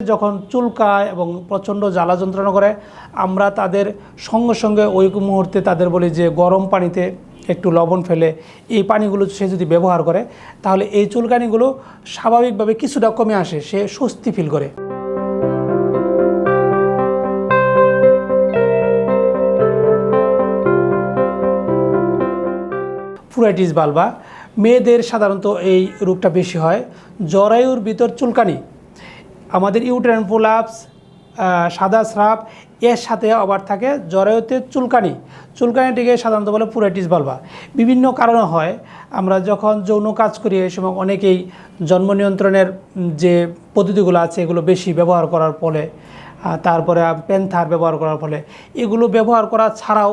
যখন চুলকায় এবং প্রচণ্ড জ্বালা যন্ত্রণা করে, আমরা তাদের সঙ্গে সঙ্গে ওই মুহূর্তে তাদের বলি যে, গরম পানিতে একটু লবণ ফেলে। এই পানিগুলো সে যদি ব্যবহার করে, তাহলে এই চুলকানিগুলো স্বাভাবিকভাবে কিছুটা কমে আসে, সে স্বস্তি ফিল করে। ফুরাইটিস বালবা, মেয়েদের সাধারণত এই রোগটা বেশি হয়, জরায়ুর ভিতর চুলকানি। আমাদের ইউট্রেন প্রোলাপস সাদা স্রাব, এর সাথে আবার থাকে জরায়ুতে চুলকানি। চুলকানিটিকে সাধারণত বলে পুরাইটিস বলবা বিভিন্ন কারণে হয়, আমরা যখন যৌন কাজ করি, এই সময় অনেকেই জন্ম নিয়ন্ত্রণের যে পদ্ধতিগুলো আছে, এগুলো বেশি ব্যবহার করার ফলে তারপরে পেন্থার ব্যবহার করার ফলে। এগুলো ব্যবহার করা ছাড়াও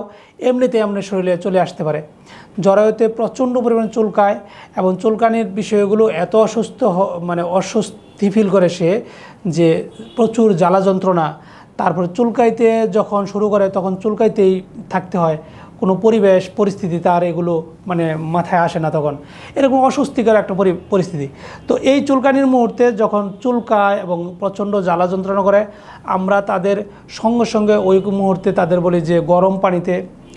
এমনিতে আমাদের শরীরে চলে আসতে পারে। জরায়ুতে প্রচণ্ড পরিমাণে চুলকায় এবং চুলকানির বিষয়গুলো এত অসুস্থ মানে অস্বস্তি ফিল করে সে যে প্রচুর জ্বালা যন্ত্রণা। তারপরে চুলকাইতে যখন শুরু করে তখন চুলকাইতেই থাকতে হয়। কোনো পরিবেশ, পরিস্থিতি তার এগুলো মানে মাথায় আসে না তখন। এরকম অস্বস্তিকর একটা পরিস্থিতি। তো এই চুলকানির মুহূর্তে যখন চুলকায় এবং প্রচণ্ড জ্বালা যন্ত্রণা করে, আমরা তাদের সঙ্গে সঙ্গে ওই মুহূর্তে তাদের বলি যে, গরম পানিতে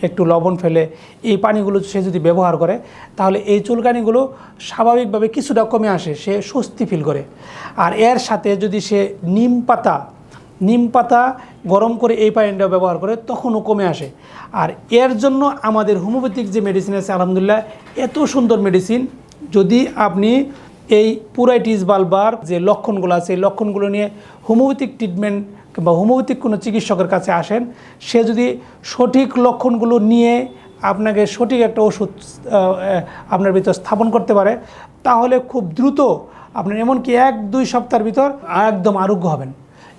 একটু লবণ ফেলে এই পানিগুলো সে যদি ব্যবহার করে, তাহলে এই চুলকানিগুলো স্বাভাবিকভাবে কিছুটা কমে আসে, সে স্বস্তি ফিল করে। আর এর সাথে যদি সে নিম পাতা নিম পাতা গরম করে এই পানিটা ব্যবহার করে তখনও কমে আসে। আর এর জন্য আমাদের হোমিওপ্যাথিক যে মেডিসিন আছে, আলহামদুলিল্লাহ, এত সুন্দর মেডিসিন যদি আপনি এই পুরাইটিস বালবার যে লক্ষণগুলো আছে, এই লক্ষণগুলো নিয়ে হোমিওপ্যাথিক ট্রিটমেন্ট কিংবা হোমিওপ্যাথিক কোনো চিকিৎসকের কাছে আসেন, সে যদি সঠিক লক্ষণগুলো নিয়ে আপনাকে সঠিক একটা ওষুধ আপনার ভিতর স্থাপন করতে পারে, তাহলে খুব দ্রুত আপনার এমনকি এক দুই সপ্তাহের ভিতর একদম আরোগ্য হবেন।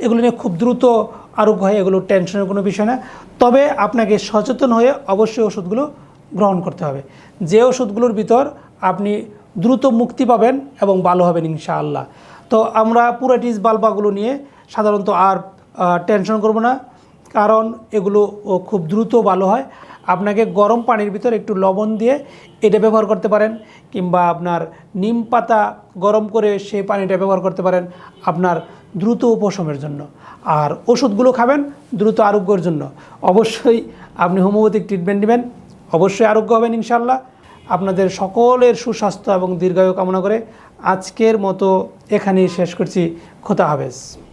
এগুলো নিয়ে খুব দ্রুত আরোগ্য হয়, এগুলো টেনশনের কোনো বিষয় না। তবে আপনাকে সচেতন হয়ে অবশ্যই ওষুধগুলো গ্রহণ করতে হবে। যে ওষুধগুলোর ভিতর আপনি দ্রুত মুক্তি পাবেন এবং ভালো হবেন ইনশাআল্লাহ। তো আমরা পুরাটিস বালবাগুলো নিয়ে সাধারণত আর টেনশন করব না, কারণ এগুলো খুব দ্রুত ভালো হয়। আপনাকে গরম পানির ভিতর একটু লবণ দিয়ে এটা ব্যবহার করতে পারেন, কিংবা আপনার নিম পাতা গরম করে সেই পানিটা ব্যবহার করতে পারেন। আপনার দ্রুত উপশমের জন্য। আর ওষুধগুলো খাবেন দ্রুত আরোগ্যর জন্য। অবশ্যই আপনি হোমিওপ্যাথিক ট্রিটমেন্ট নেবেন, অবশ্যই আরোগ্য হবেন ইনশাল্লাহ আপনাদের সকলের সুস্বাস্থ্য এবং দীর্ঘায়ু কামনা করে আজকের মতো এখানেই শেষ করছি। খোতা হাফেজ।